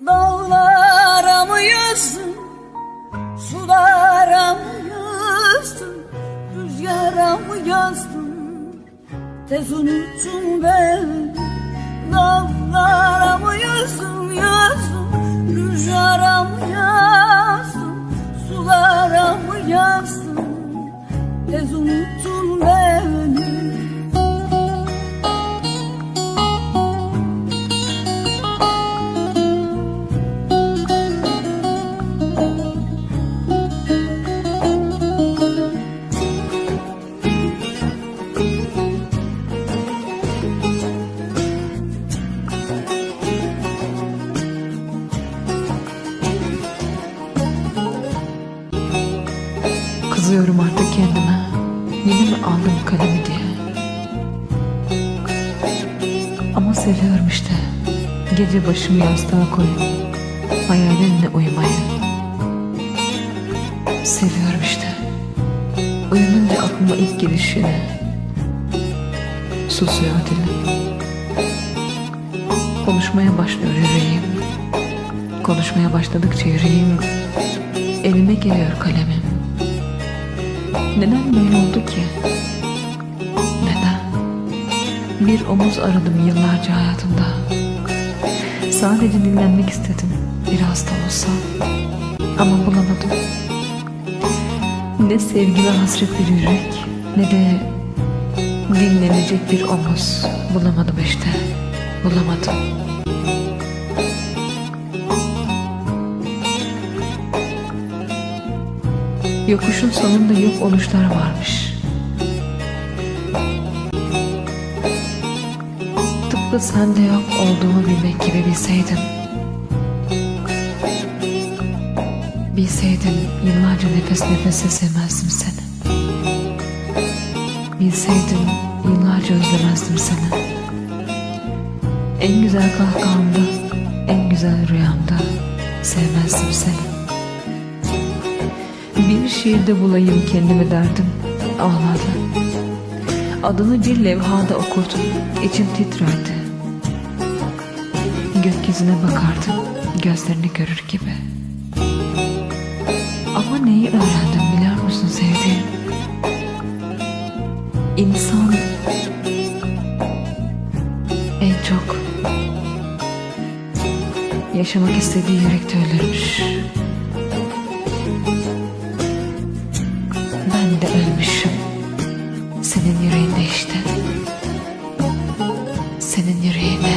Dağlara mı yazdım Sulara mı yazdım Rüzgara mı yazdım Tez unuttun beni Kızıyorum artık kendime. Yine mi aldım kalemi diye. Ama seviyorum işte. Gece başımı yastığa koyup hayalinle uyumayı. Seviyorum işte. Uyanınca aklıma ilk gelişini. Susuyor dilim. Konuşmaya başlıyor yüreğim. Konuşmaya başladıkça yüreğim elime geliyor kalemim. Neden böyle oldu ki? Neden? Bir omuz aradım yıllarca hayatımda. Sadece dinlenmek istedim. Biraz da olsa. Ama bulamadım. Ne sevgi ve hasret bir yürek ne de dinlenecek bir omuz bulamadım işte. Bulamadım. Yokuşun sonunda yok oluşlar varmış. Tıpkı sende yok olduğumu bilmek gibi bilseydim. Bilseydim yıllarca nefes nefese sevmezdim seni. Bilseydim yıllarca özlemezdim seni. En güzel kahkahamda, en güzel rüyamda sevmezdim seni. Bir şiirde bulayım kendimi derdim. Ağladı. Adını bir levhada okurdum. İçim titrerdi. Gökyüzüne bakardım Gözlerini görür gibi. Ama neyi öğrendim biliyor musun sevdiğim? İnsan En çok Yaşamak istediği yürekte ölürmüş Ben de ölmüşüm. Senin yüreğinde işte. Senin yüreğinde.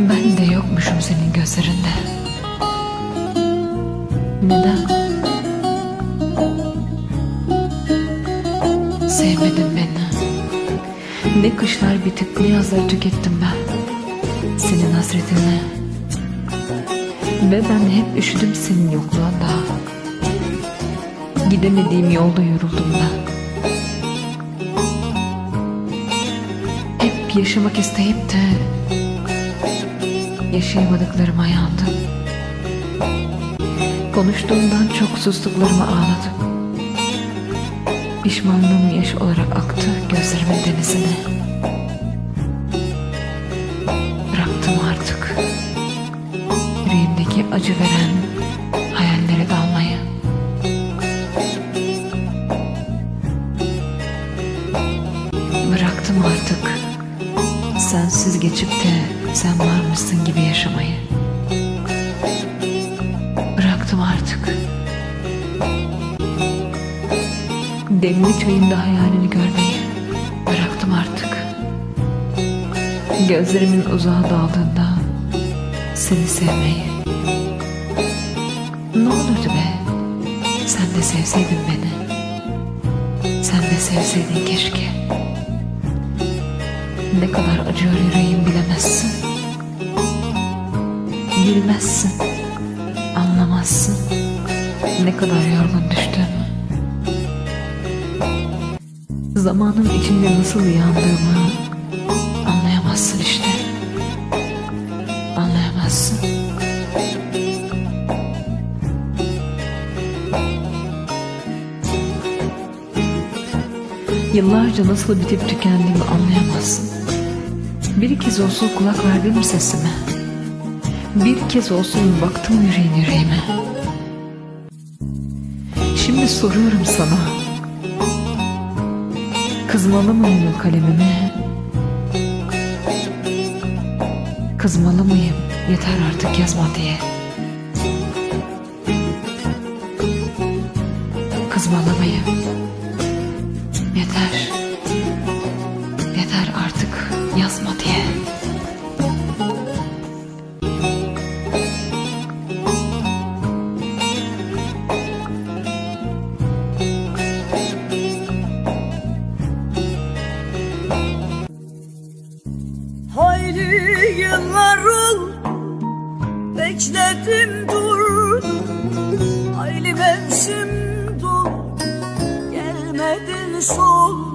Ben de yokmuşum senin gözlerinde. Neden? Sevmedin beni. Ne kışlar bitip ne yazları tükettim ben. Senin hasretinle. Ve ben hep üşüdüm senin yokluğunda. Gidemediğim yolda yoruldum ben. Hep yaşamak isteyip de yaşayamadıklarıma yandım. Konuştuğumdan çok sustuklarıma ağladım. Pişmanlığım yaş olarak aktı gözlerimin denizine. Acı veren hayallere dalmayı. Bıraktım artık sensiz geçip de sen varmışsın gibi yaşamayı. Bıraktım artık. Demli çayında hayalini görmeyi. Bıraktım artık. Gözlerimin uzağa daldığında seni sevmeyi. Olurdu be? Sen de sevseydin beni. Sen de sevseydin keşke. Ne kadar acıyor yüreğim bilemezsin. Bilmezsin. Anlamazsın. Ne kadar yorgun düştüğümü. Zamanın içinde nasıl yandığımı Yıllarca nasıl bitip tükendiğimi anlayamazsın. Bir kez olsun kulak verdin mi sesime? Bir kez olsun baktım yüreğin yüreğime. Şimdi soruyorum sana. Kızmalı mıyım kalemime? Kızmalı mıyım? Yeter artık yazma diye. Kızmalı mıyım? Hayli yıllar oldu Bekledim durdum Hayli mevsim doldu Gelmedin sol